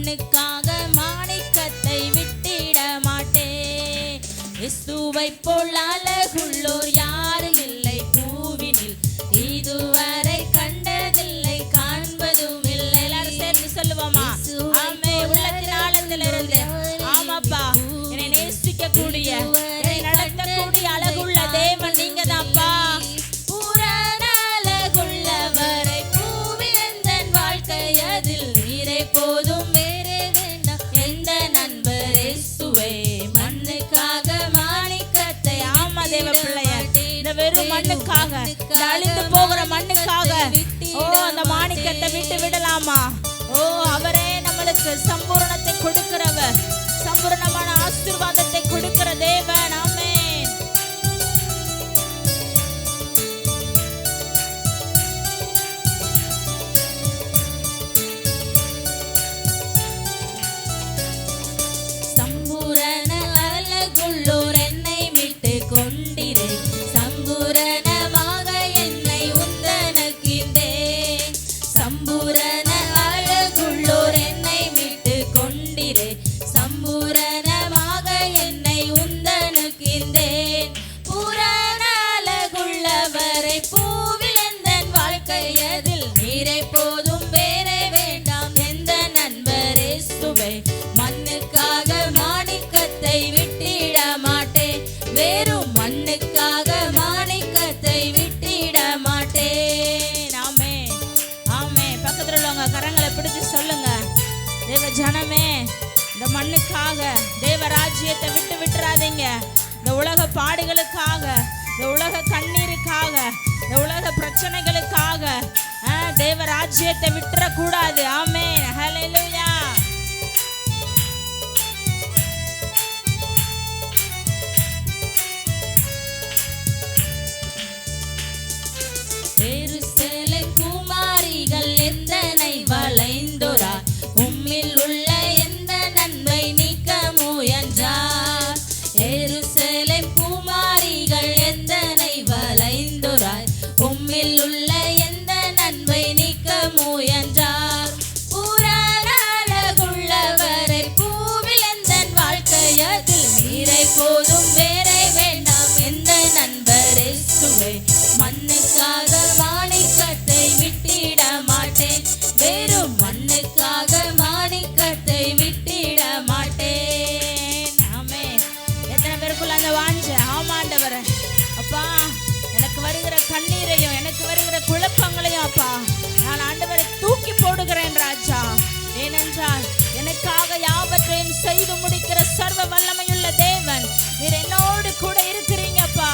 மண்ணுக்காக மாணிக்கத்தை விட்டிட மாட்டேன் போல் அழகுள்ளோர் யார்? இந்த அழிந்து போகிற மண்ணுக்காக. ஓ அந்த மாணிக்கத்தை விட்டு விடலாமா? ஓ அவரே நம்மளுக்கு சம்பூரணத்தை கொடுக்க போதும் வேற வேண்டாம். எந்த நண்பரே சுவை மண்ணுக்காக மாணிக்கத்தை விட்டிட மாட்டேன் வெறும் மண்ணுக்காக மாணிக்கத்தை விட்டிட மாட்டேன் ஆமே ஆமே. உள்ளவங்க கரங்களை பிடிச்சு சொல்லுங்க. தேவ ஜனமே இந்த மண்ணுக்காக தேவ விட்டு விட்டுறாதீங்க. இந்த உலக பாடுகளுக்காக இந்த உலக கண்ணீருக்காக இந்த உலக பிரச்சனைகளுக்காக தேவ ராஜ்யத்தை விட்டுறக்கூடாது. ஆமே ஹலெலுயா யாவற்றையும் செய்து முடிக்கிற சர்வ வல்லமையுள்ள தேவன். நீர் என்னோடு கூட இருக்கிறீங்கப்பா.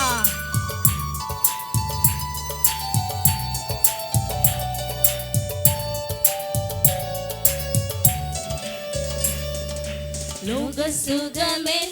லோக சுகமே